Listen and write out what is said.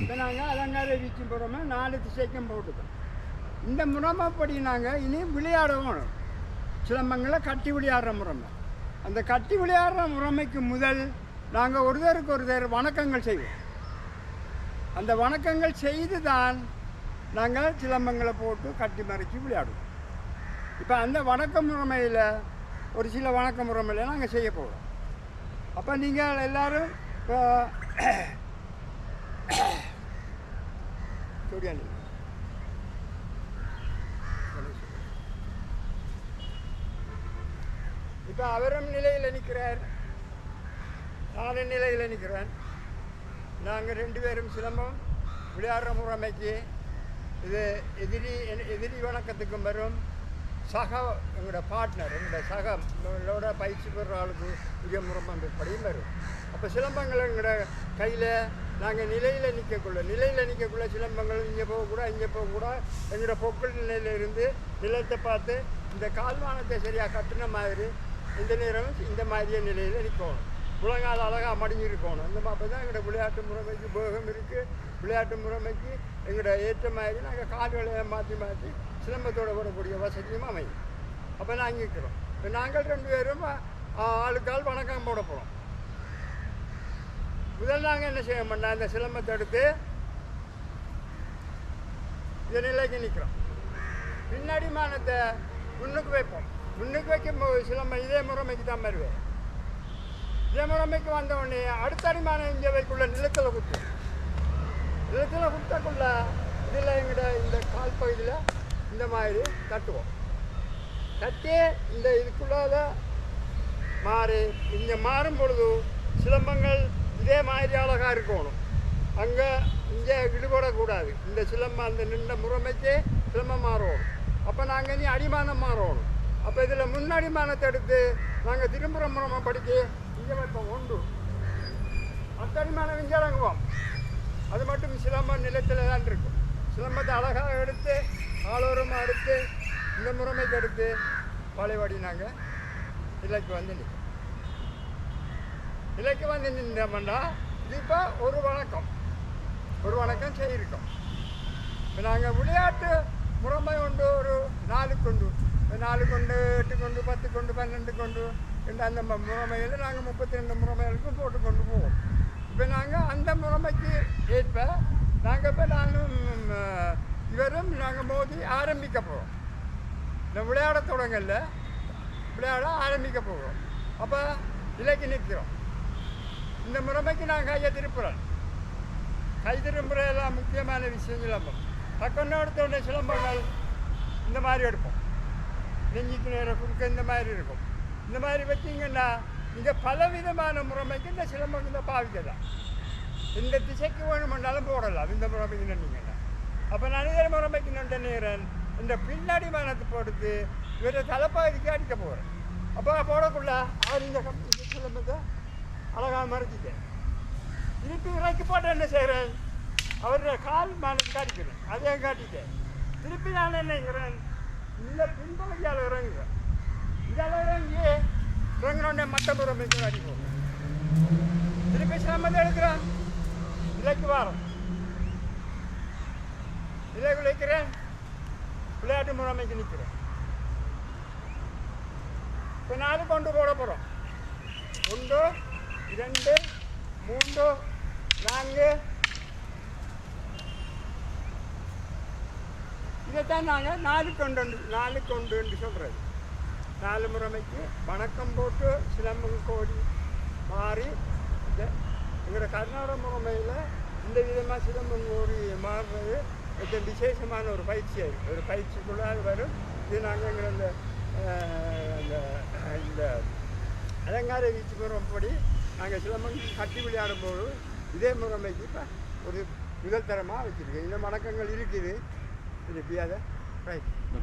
இப்போ நாங்கள் அலங்கார வீச்சு போகிறோமே நாலு திசைக்கும் போட்டுக்கோம் இந்த முறைமைப்படி நாங்கள் இனி விளையாடுவோம் சிலம்பங்களை கட்டி விளையாடுற முறைமை. அந்த கட்டி விளையாடுற முறைமைக்கு முதல் நாங்கள் ஒருத்தருக்கு ஒருத்தர் வணக்கங்கள் செய்வோம். அந்த வணக்கங்கள் செய்து தான் நாங்கள் சிலம்பங்களை போட்டு கட்டி மறைச்சி விளையாடுவோம். இப்போ அந்த வணக்க முறைமையில் ஒரு சில வணக்க முறைமையில் நாங்கள் செய்ய போகிறோம் அப்போ நீங்கள் எல்லாரும் இப்போ చూడండి இப்போ அவரும் நிலையில் நிற்கிறார் நானும் நிலையில் நிற்கிறேன் நாங்கள் ரெண்டு பேரும் சிலம்பம் விளையாடுற முறைமைக்கு இது எதிரி எதிரி வணக்கத்துக்கும் வரும். சக எங்களோட பார்ட்னர் எங்களோட சக எங்களோட பயிற்சி பெற ஆளுக்கு உரிய முறைமைப்படியும் வரும். அப்போ சிலம்பங்கள் எங்களோட கையில் நாங்கள் நிலையில் நிற்கக்குள்ள நிலையில் நிற்கக்குள்ள சிலம்பங்கள் இங்கே போகக்கூடா இங்கே போகக்கூடாது. எங்களோட பொக்கள் நிலையில் இருந்து நிலத்தை பார்த்து இந்த கால்வானத்தை சரியாக கட்டின மாதிரி இந்த நேரம் இந்த மாதிரியே நிலையில் நிற்கணும் முழங்கால் அழகாக மடிஞ்சு இருக்கணும் இந்த மாதிரி தான் எங்களோட விளையாட்டு முறைமைக்கு போகம் இருக்குது விளையாட்டு முறைமைக்கு எங்களோட ஏற்ற மாதிரி நாங்கள் கால்களை மாற்றி மாற்றி சிலம்பத்தோடு வரக்கூடிய வசதியும் அமையும். அப்போ நாங்கள் இருக்கிறோம் இப்போ நாங்கள் ரெண்டு பேரும் ஆளுக்கால் வணக்கம் முதல் நாங்கள் என்ன செய்ய மாட்டோம் அந்த சிலம்பத்தை எடுத்து இந்த நிலைக்கு நிற்கிறோம். பின்னாடி மானத்தை முன்னுக்கு வைப்போம். முன்னுக்கு வைக்கும் போது சிலம்பம் இதே முறைமைக்கு தான் வருவேன். இதே முறைமைக்கு வந்த உடனே அடுத்த அடிமானம் இங்கே வைக்குள்ள நிலத்தில் குத்து. நிலத்தில் குத்தக்குள்ள இதில் எங்கிட்ட இந்த கால் பகுதியில் இந்த மாதிரி தட்டுவோம். தட்டி இந்த இதுக்குள்ளால மாறி இங்கே மாறும் பொழுது சிலம்பங்கள் இதே மாதிரி அழகாக இருக்கணும். அங்கே இங்கே இடுபடக்கூடாது இந்த சிலம்பம் அந்த நின்ற முறைமைக்கே சிலம்பம் மாறணும் அப்போ நாங்கள் இனி அடிமானம் மாறணும். அப்போ இதில் முன்னடிமானத்தை எடுத்து நாங்கள் திரும்புகிற முறைமை படிக்க இங்கே வைப்போம் உண்டு அடுத்த அடிமானம் இங்கே இறங்குவோம். அது மட்டும் சிலம்பம் நிலத்தில் தான் இருக்கும். சிலம்பத்தை அழகாக எடுத்து ஆளோரமாக எடுத்து இந்த முறைமைக்கு எடுத்து பழையபடி நாங்கள் இலக்கு வந்து நிற்கும் விலைக்கு வந்து நின்றோம்னா இது இப்போ ஒரு வணக்கம் ஒரு வணக்கம் செய்யிருக்கோம் இப்போ நாங்கள் விளையாட்டு முறைமை கொண்டு ஒரு நாலு கொண்டு நாலு கொண்டு எட்டு கொண்டு பத்து கொண்டு பன்னெண்டு கொண்டு என்ற அந்த முறைமையில் நாங்கள் முப்பத்தி ரெண்டு முறைமைகளுக்கும் போட்டு கொண்டு போவோம். இப்போ நாங்கள் அந்த முறைமைக்கு ஏற்ப நாங்கள் இப்போ நானும் இவரும் நாங்கள் மோதி ஆரம்பிக்க போகிறோம் இந்த விளையாட தொடங்கல விளையாட ஆரம்பிக்க போகிறோம் அப்போ இலக்கு நிற்கிறோம். இந்த முறைமைக்கு நான் கையை திருப்புறேன் கை திரும்புறதெல்லாம் முக்கியமான விஷயம் சிலம்பம் டக்குன்னு எடுத்த உடனே சிலம்பங்கள் இந்த மாதிரி எடுப்போம். நெஞ்சுக்கு நேரம் குறுக்க இந்த மாதிரி இருக்கும். இந்த மாதிரி வச்சிங்கன்னா இங்கே பலவிதமான முறைமைக்கு இந்த சிலம்பம் இந்த பாவிக்கலாம் இந்த திசைக்கு வேணுமென்றாலும் போடலாம். இந்த முறைமைக்கு நின்றீங்கன்னா அப்போ நான் இதே முறைமைக்கு நின்ற இந்த பின்னாடி மானத்தை போடுத்து இவரை தலைப்பாதிக்கு அடிக்க போகிறேன் அப்போ போடக்குள்ள அவர் இந்த இந்த சிலம்பத்தை அழகாக மறைச்சிட்டேன் திருப்பி இறக்கி போட்டு என்ன செய்கிறேன் அவருடைய கால் மேலே காட்டிக்கிறேன். அதையும் காட்டிட்டேன்? திருப்பி நான் என்னங்கிறேன் இந்த பின்பகுதியால் இறங்குறேன் இதால் இறங்கி இறங்கினோடனே மற்ற காட்டி போகிறேன் திருப்பி சிரமத்தை எடுக்கிறேன். இலைக்கு வாரம். இலை விளைக்கிறேன் விளையாட்டு முறைமைக்கு நிற்கிறேன். இப்போ நாலு கொண்டு போட போகிறோம் ஒன்று இரண்டு மூன்று நான்கு. இதைத்தான் நாங்கள் நாலு கொண்டு நாலு கொண்டு என்று சொல்கிறது நாலு முறைமைக்கு வணக்கம் போட்டு சிலம்பு கோடி மாறி இந்த எங்களோட கர்நாடக முறைமையில் இந்த விதமாக சிலம்பம் கோடி மாறுறது இது விசேஷமான ஒரு பயிற்சி அது ஒரு பயிற்சிக்குள்ள அது வரும். இது நாங்கள் எங்களை அந்த இந்த இந்த அலங்கார வீச்சு முறைப்படி நாங்கள் சிலம்பம் கட்டி விளையாடும் போது இதே முறைமைக்கு இப்போ ஒரு முதல் தரமாக வச்சுருக்கோம் இந்த வணக்கங்கள் இருக்குது. இது அதை ரைட்